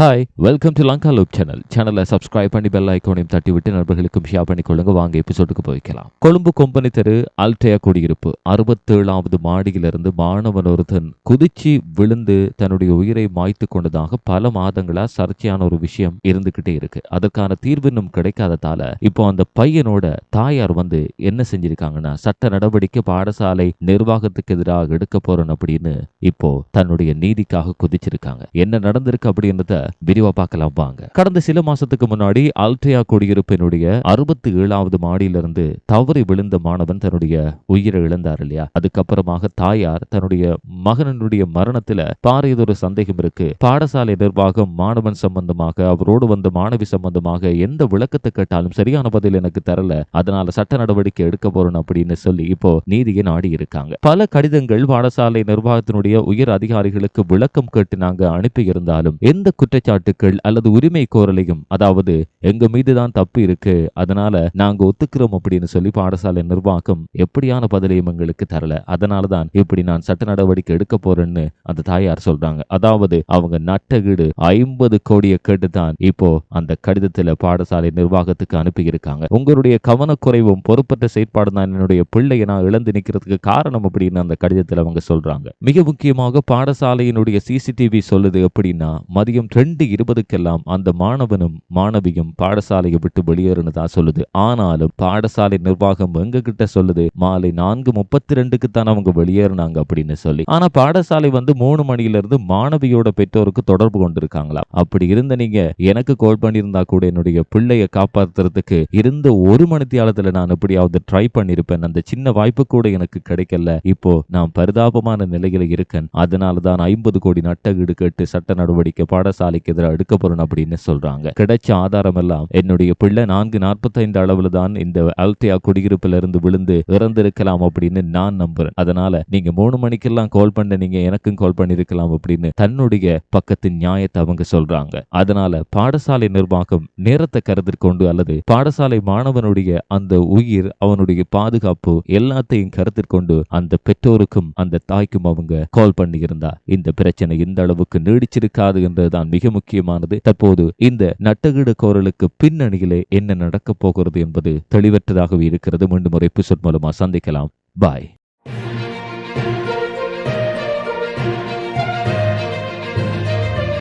Hi welcome to Lanka loop channel சேனலை subscribe பண்ணி bell ஐக்கோனையும் தட்டிவிட்டு நண்பர்களுக்கும் ஷேர் பண்ணி கொள்ளுங்க வாங்க எபிசோடுக்கு போய்க்கலாம். கொழும்பு கொம்பனி தெரு அல்டயா குடியிருப்பு. அறுபத்தேழாவது மாடியிலிருந்து மாணவன் ஒருத்தன் குதிச்சு விழுந்து தன்னுடைய உயிரை மாய்த்து கொண்டதாக பல மாதங்களா சர்ச்சையான ஒரு விஷயம் இருந்துகிட்டே இருக்கு. அதற்கான தீர்வு இன்னும் கிடைக்காததால இப்போ அந்த பையனோட தாயார் வந்து என்ன செஞ்சிருக்காங்கன்னா சட்ட நடவடிக்கை பாடசாலை நிர்வாகத்துக்கு எதிராக எடுக்க போறோம் அப்படின்னு இப்போ தன்னுடைய நீதிக்காக குதிச்சிருக்காங்க. என்ன நடந்திருக்கு அப்படின்றத விரிவா பார்க்கலாம் வாங்க. கடந்த சில மாசத்துக்கு முன்னாடி அல்ட்ரியா குடியிருப்பினுடைய அறுபத்தி ஏழாவது மாடியிலிருந்து தவறி விழுந்த மாணவன் தன்னுடைய உயிரை இழந்தார் இல்லையா? அதுக்கப்புறமாக தாயார் தன்னுடைய மகனனுடைய மரணத்துல பாரியதொரு சந்தேகம் இருக்கு. பாடசாலை நிர்வாகம் மாணவன் சம்பந்தமாக அவரோடு வந்த மாணவி சம்பந்தமாக எந்த விளக்கத்தை கேட்டாலும் சரியான பதில் எனக்கு தரல. அதனால சட்ட நடவடிக்கை எடுக்க போறோம் அப்படின்னு சொல்லி இப்போ நீதியை நாடி இருக்காங்க. பல கடிதங்கள் பாடசாலை நிர்வாகத்தினுடைய உயர் அதிகாரிகளுக்கு விளக்கம் கேட்டு நாங்க அனுப்பி இருந்தாலும் எந்த குற்ற குற்றச்சாட்டுக்கள் அல்லது உரிமை கோரலையும் அதாவது எங்க மீதுதான் தப்பு இருக்கு அதனால நாங்க ஒத்துக்கிறோம் அப்படின்னு சொல்லி பாடசாலை நிர்வாகம் எப்படியான பதிலையும் எங்களுக்கு தரல. அதனாலதான் இப்படி நான் சட்ட நடவடிக்கை எடுக்க போறேன்னு அந்த தாயார் சொல்றாங்க. அதாவது அவங்க நட்டகீடு ஐம்பது கோடியை கேட்டுதான் இப்போ அந்த கடிதத்துல பாடசாலை நிர்வாகத்துக்கு அனுப்பியிருக்காங்க. உங்களுடைய கவனக்குறைவும் பொறுப்பற்ற செயற்பாடு தான் என்னுடைய பிள்ளையை நான் இழந்து நிக்கிறதுக்கு காரணம் அப்படின்னு அந்த கடிதத்துல அவங்க சொல்றாங்க. மிக முக்கியமாக பாடசாலையினுடைய சிசிடிவி சொல்லுது எப்படின்னா மதியம் ரெண்டு இருபதுக்கெல்லாம் அந்த மாணவனும் மாணவியும் பாடசாலையை விட்டு வெளியேறினதா சொல்லுது. ஆனாலும் பாடசாலை நிர்வாகம் எங்க கிட்ட சொல்லுது மாலை நான்கு முப்பத்தி ரெண்டுக்கு தான் அவங்க வெளியேறினாங்க அப்படின்னு சொல்லி. ஆனா பாடசாலை வந்து மூணு மணில இருந்து மாணவியோட பெற்றோருக்கு தொடர்பு கொண்டிருக்காங்களா? அப்படி இருந்த நீங்க எனக்கு கால் பண்ணியிருந்தா கூட என்னுடைய பிள்ளைய காப்பாத்துறதுக்கு இருந்த ஒரு மணித்தியாலத்துல நான் எப்படியாவது ட்ரை பண்ணிருப்பேன் அந்த சின்ன வாய்ப்பு கூட எனக்கு கிடைக்கல. இப்போ நான் பரிதாபமான நிலையில இருக்கேன். அதனாலதான் ஐம்பது கோடி நட்டகீடு கேட்டு சட்ட நடவடிக்கை பாடசாலை பாடசாலைக்கு எதிராக எடுக்கப்படும் அப்படின்னு சொல்றாங்க. கிடைச்ச ஆதாரம் எல்லாம் என்னுடைய பிள்ளை நான்கு நாற்பத்தைந்து அளவுல தான் இந்த அல்தியா குடியிருப்புல இருந்து விழுந்து இறந்திருக்கலாம் அப்படின்னு நான் நம்புறேன். அதனால நீங்க மூணு மணிக்கெல்லாம் கால் பண்ண நீங்க எனக்கும் கால் பண்ணிருக்கலாம் அப்படின்னு தன்னுடைய பக்கத்தின் நியாயத்தை அவங்க சொல்றாங்க. அதனால பாடசாலை நிர்வாகம் நேரத்தை கருத்தில் கொண்டு அல்லது பாடசாலை மாணவனுடைய அந்த உயிர் அவனுடைய பாதுகாப்பு எல்லாத்தையும் கருத்தில் கொண்டு அந்த பெற்றோருக்கும் அந்த தாய்க்கும் அவங்க கால் பண்ணி இருந்தா இந்த பிரச்சனை இந்த அளவுக்கு நீடிச்சிருக்காது என்றுதான் மிக முக்கியமானது. தற்போது இந்த நட்டகிட கோரலுக்கு பின்னணியிலே என்ன நடக்கப் போகிறது என்பது தெளிவற்றதாகவே இருக்கிறது. மீண்டும் ஒரு எபிசோட் மூலமா சந்திக்கலாம். பாய்.